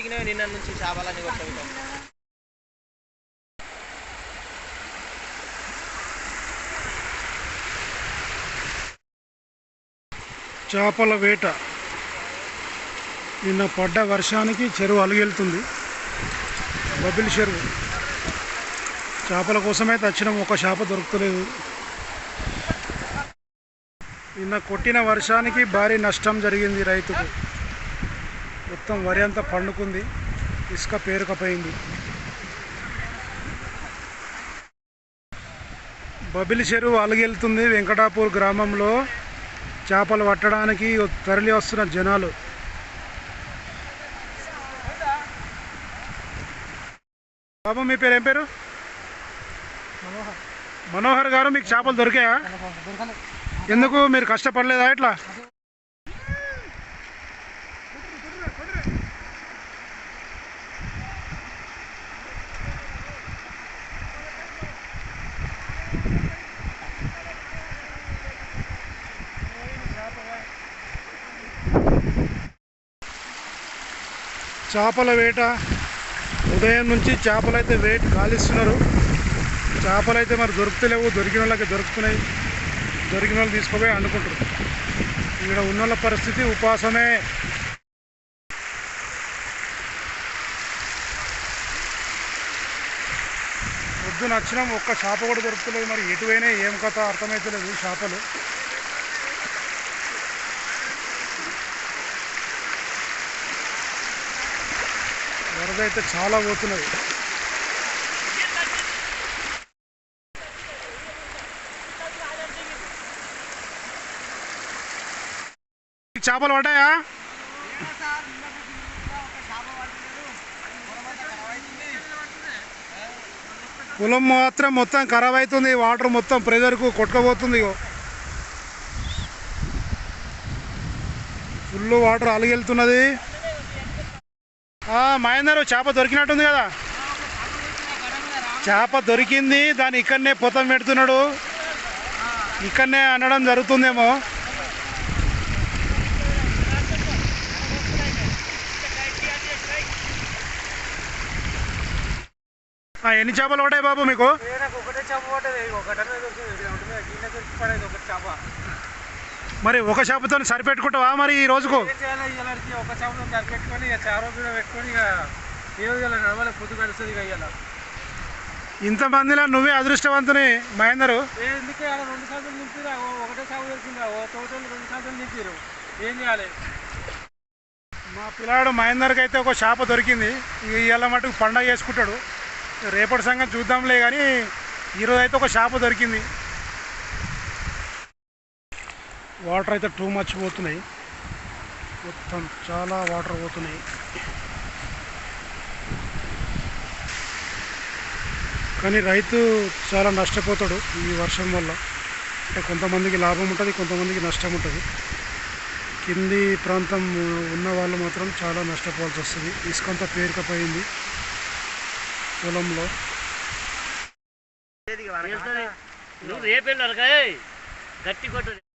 దిగినావు నిన్న నుంచి చేపలన్నీ కొట్టుకుంటాం చేపల వేట. నిన్న పడ్డ వర్షానికి చెరువు అలుగెళ్తుంది. బబిల్ చెరువు. చేపల కోసమే తచ్చినాం ఒక చేప దొరుకుతలేదు. నిన్న కొట్టిన వర్షానికి భారీ నష్టం జరిగింది రైతుకు. మొత్తం వరి అంతా పండుకుంది. ఇసుక పేరుకపోయింది. బబిలి చెరువు అలుగెళ్తుంది వెంకటాపూర్ గ్రామంలో. చేపలు పట్టడానికి తరలి వస్తున్న జనాలు. బాబు మీ పేరు ఏం పేరు? మనోహర్. గారు మీకు చేపలు దొరికాయా? ఎందుకు మీరు కష్టపడలేదా ఇట్లా? చేపల వేట. ఉదయం నుంచి చేపలు అయితే వేట కాలిస్తున్నారు. చేపలు అయితే మరి దొరుకుతలేవు దొరికిన వాళ్ళకి దొరుకుతున్నాయి. దొరికిన వాళ్ళు తీసుకుపోయి అనుకుంటారు ఇక్కడ ఉన్న వాళ్ళ పరిస్థితి ఉపాసమే. పొద్దున వచ్చినాం ఒక్క చేప కూడా దొరుకుతలేదు. మరి ఎటువైనా ఏం కథ అర్థమవుతలేదు చేపలు. వరద అయితే చాలా పోతున్నది. చేపలు పడ్డాయా? పొలం మాత్రం మొత్తం ఖరాబ్ అవుతుంది వాటర్ మొత్తం ప్రెజర్కు కొట్టుకోబోతుంది ఫుల్ వాటర్ అలిగెళ్తున్నది. మహేందర్ చేప దొరికినట్టుంది కదా. చేప దొరికింది దాన్ని ఇక్కడనే పొతం పెడుతున్నాడు. ఇక్కడనే అనడం జరుగుతుందేమో. ఎన్ని చేపలు ఉంటాయి బాబు మీకు? ఒకటే చేప ఒకటే ఒకటనే దొరికింది గిన్నె దొరికి పడేది ఒకటి చేప మరి ఒక చేపతో సరిపెట్టుకుంటావా మరి ఈ రోజుకు? ఒక చేపను పెట్టుకొని ఇక పెట్టుకొని నడవాలి పొద్దు ఇంతమందిలో నువ్వే అదృష్టవంతుని మహేందరు. ఎందుకు రెండు సార్లు నింపిరా ఓ ఒకటే దొరికిందా తోటలు రెండు సార్లు నింపారు ఏం చేయాలి? మా పిల్లాడు మహేందర్కి అయితే ఒక చేప దొరికింది. ఇక ఇవాళ మటుకు పండగ చేసుకుంటాడు. రేపటి సంగతి చూద్దాంలే కానీ ఈరోజు అయితే ఒక చేప దొరికింది. వాటర్ అయితే టూ మచ్ పోతున్నాయి. మొత్తం చాలా వాటర్ పోతున్నాయి. కానీ రైతు చాలా నష్టపోతాడు ఈ వర్షం వల్ల. అంటే కొంతమందికి లాభం ఉంటుంది కొంతమందికి నష్టం ఉంటుంది. కింది ప్రాంతం ఉన్న వాళ్ళు మాత్రం చాలా నష్టపోవాల్సి వస్తుంది. ఇసుకంతా పేరుకపోయింది పొలంలో. గట్టి కొట్టు.